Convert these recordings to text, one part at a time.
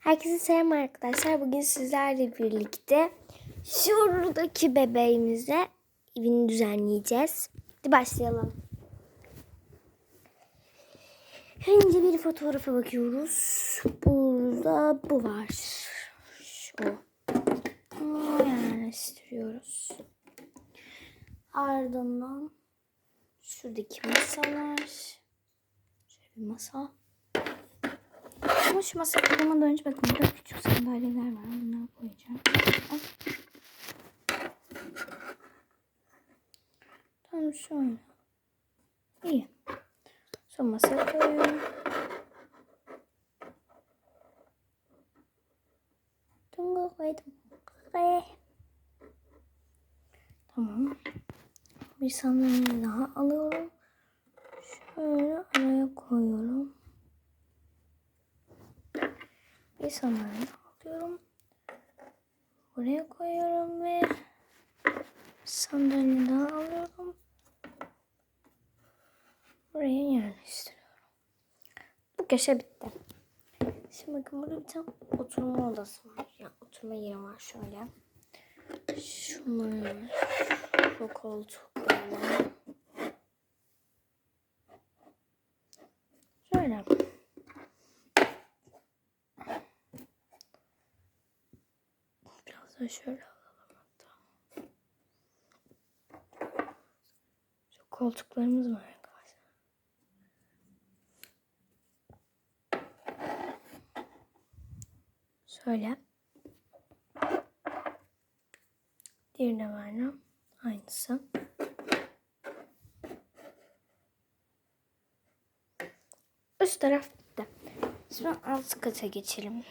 Herkese selam arkadaşlar. Bugün sizlerle birlikte şuradaki bebeğimize evini düzenleyeceğiz. Hadi başlayalım. Önce bir fotoğrafa bakıyoruz. Burada bu var. Şu. Bunu yerleştiriyoruz. Ardından şuradaki masalar. Şöyle bir masa. Ama şu masa kurulmadan önce bakın burada küçük sandalyeler var. Bunları koyacağım. Tamam şöyle. İyi. Şu masaya koyuyorum. Tunga koydum. Tamam. Bir sandalye daha alıyorum. Şöyle araya koyuyorum. Sandalye alıyorum. Buraya koyuyorum ve sandalye daha alıyorum. Buraya yerleştiriyorum. Bu köşe bitti. Şimdi bakın burada bir tane oturma odası var. Ya oturma yeri var şöyle. Şunlar. Bu koltuklar var. Şöyle. Biraz da şöyle alalım hatta. Şu koltuklarımız var arkadaşlar. Şöyle. Diğerine var Aynısı. Üst taraf bitti. Şimdi alt kata geçelim.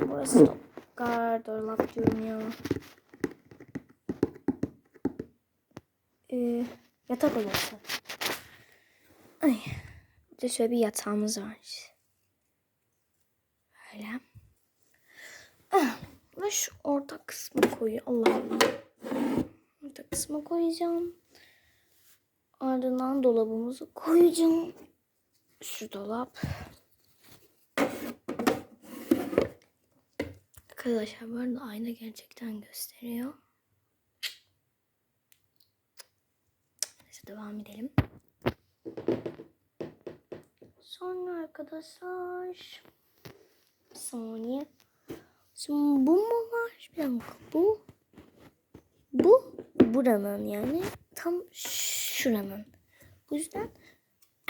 Burası da gardırop diyorum ya. Ee, yatak odası. Ay. Bir de şöyle bir yatağımız var. Böyle. Ah, ve şu orta kısmı koyuyor. Allah Allah. Orta kısmı koyacağım. Ardından dolabımızı koyacağım. Şu dolap. Arkadaşlar bu arada ayna gerçekten gösteriyor. Neyse devam edelim. Sonra arkadaşlar bir saniye. Şimdi bu mu var? Bir dakika bu. Bu buranın yani tam şuranın. Bu yüzden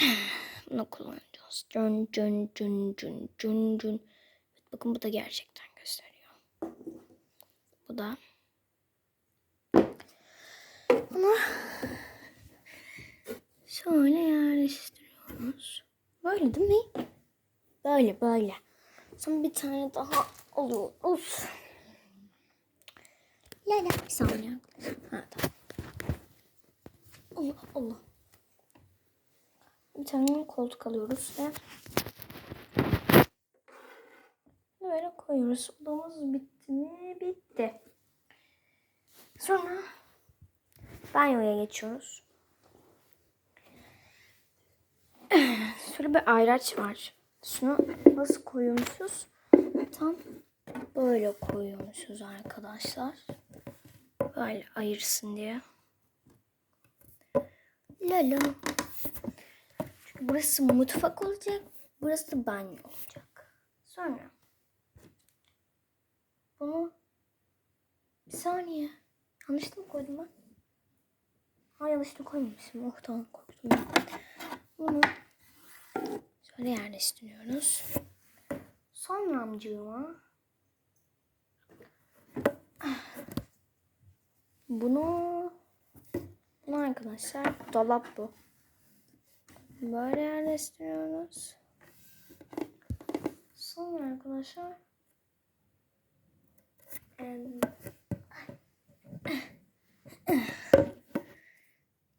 bunu kullanacağız. Cün cün cün cün cün. Evet, bakın bu da gerçekten. Bu da. Bunu şöyle yerleştiriyoruz. Böyle değil mi? Böyle böyle. Sonra bir tane daha alıyoruz. La la bir saniye. Ha tamam. Allah Allah. Bir tane koltuk alıyoruz ve böyle koyuyoruz. Odamız bitti mi? Bitti. Sonra banyoya geçiyoruz. Şöyle bir ayraç var. Şunu nasıl koyuyormuşuz? Tam böyle koyuyormuşuz arkadaşlar. Böyle ayırsın diye. Lala. Çünkü burası mutfak olacak. Burası banyo olacak. Sonra bunu bir saniye. Yanlış mı koydum ben? Ha yanlış mı koymamışım. Oh tamam korktum. Bunu şöyle yerleştiriyoruz. Sonra amcığıma bunu bunu arkadaşlar dolap bu. Böyle yerleştiriyoruz. Sonra arkadaşlar em,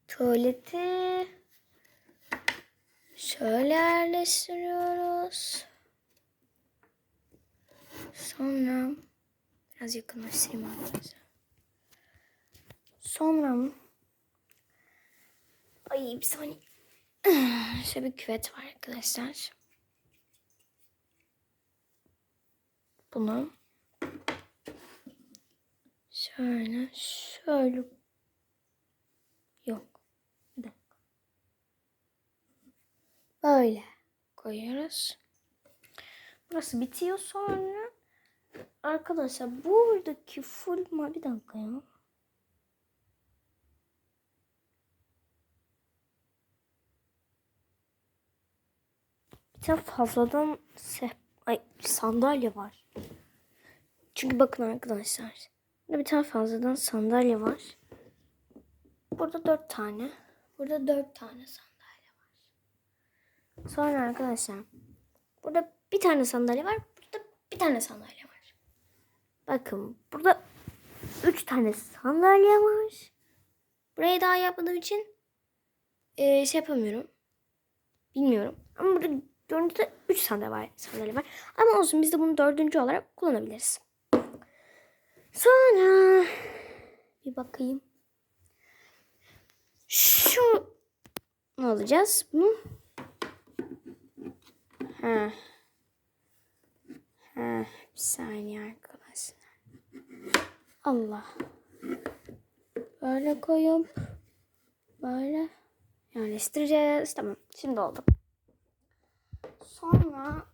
tuvaleti şöyle yerleştiriyoruz. Sonra biraz yakınlaştırayım arkadaşlar. Sonra ay bir saniye. Şöyle bir küvet var arkadaşlar. bunu şöyle şöyle yok bir dakika böyle koyuyoruz. Burası bitiyor sonra arkadaşlar buradaki full ma bir dakika ya. Bir tane fazladan seh ay, sandalye var. Çünkü bakın arkadaşlar. Burada bir tane fazladan sandalye var. Burada dört tane. Burada dört tane sandalye var. Sonra arkadaşlar. Burada bir tane sandalye var. Burada bir tane sandalye var. Bakın burada üç tane sandalye var. Burayı daha yapmadığım için eee, şey yapamıyorum. Bilmiyorum. Ama burada görüntüde 3 sandalye var, sandalye var. Ama olsun biz de bunu dördüncü olarak kullanabiliriz. Sonra bir bakayım. Şu ne alacağız? Bunu ha. Ha, bir saniye arkadaşlar. Allah. Böyle koyup böyle yerleştireceğiz. Tamam. Şimdi oldu. Sonra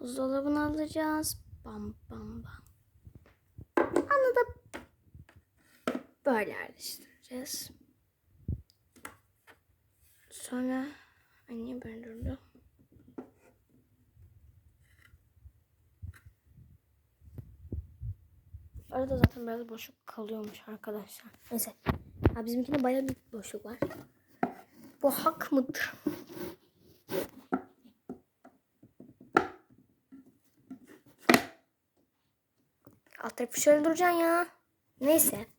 buzdolabını alacağız. Bam bam bam. Böyle yerleştireceğiz. Sonra anne ben durdu. Arada zaten biraz boşluk kalıyormuş arkadaşlar. Neyse. Ha, bizimkinde bayağı bir boşluk var. Bu hak mıdır? Alt tarafı şöyle duracaksın ya. Neyse.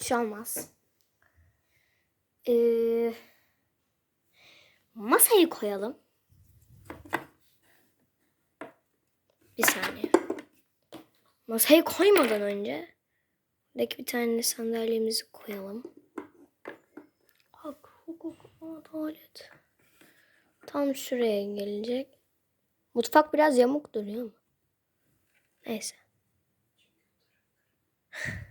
Bir şey. Ee, masayı koyalım. Bir saniye. Masayı koymadan önce buradaki bir tane sandalyemizi koyalım. Hak, hukuk, adalet. Tam şuraya gelecek. Mutfak biraz yamuk duruyor mu? Neyse.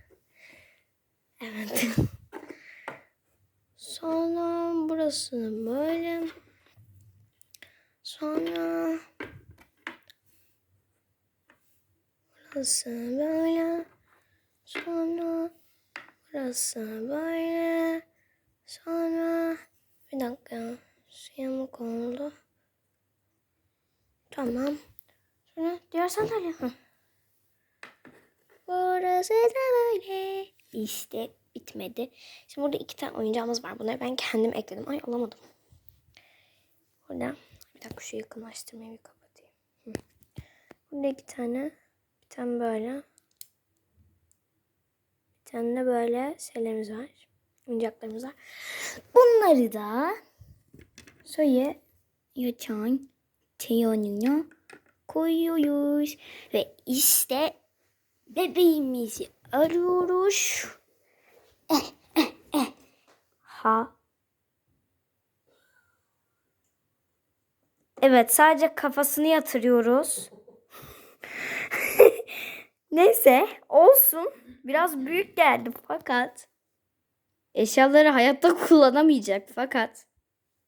evet. Sonra burasını böyle. Sonra burası böyle. Sonra burası böyle. Sonra bir dakika. Yamuk oldu. Tamam. Sonra diğer sandalye. Burası da böyle. İşte bitmedi. Şimdi burada iki tane oyuncağımız var. Bunları ben kendim ekledim. Ay alamadım. Burada. Bir dakika şu yakınlaştırmayı bir kapatayım. Hı. Burada iki tane. Bir tane böyle. Bir tane de böyle şeylerimiz var. Oyuncaklarımız var. Bunları da soya yatan teyanına koyuyoruz. Ve işte bebeğimizi arıyoruz. Eh, eh, eh. Ha. Evet sadece kafasını yatırıyoruz. Neyse olsun. Biraz büyük geldi fakat eşyaları hayatta kullanamayacak fakat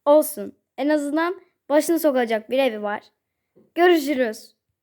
olsun. En azından başını sokacak bir evi var. Görüşürüz.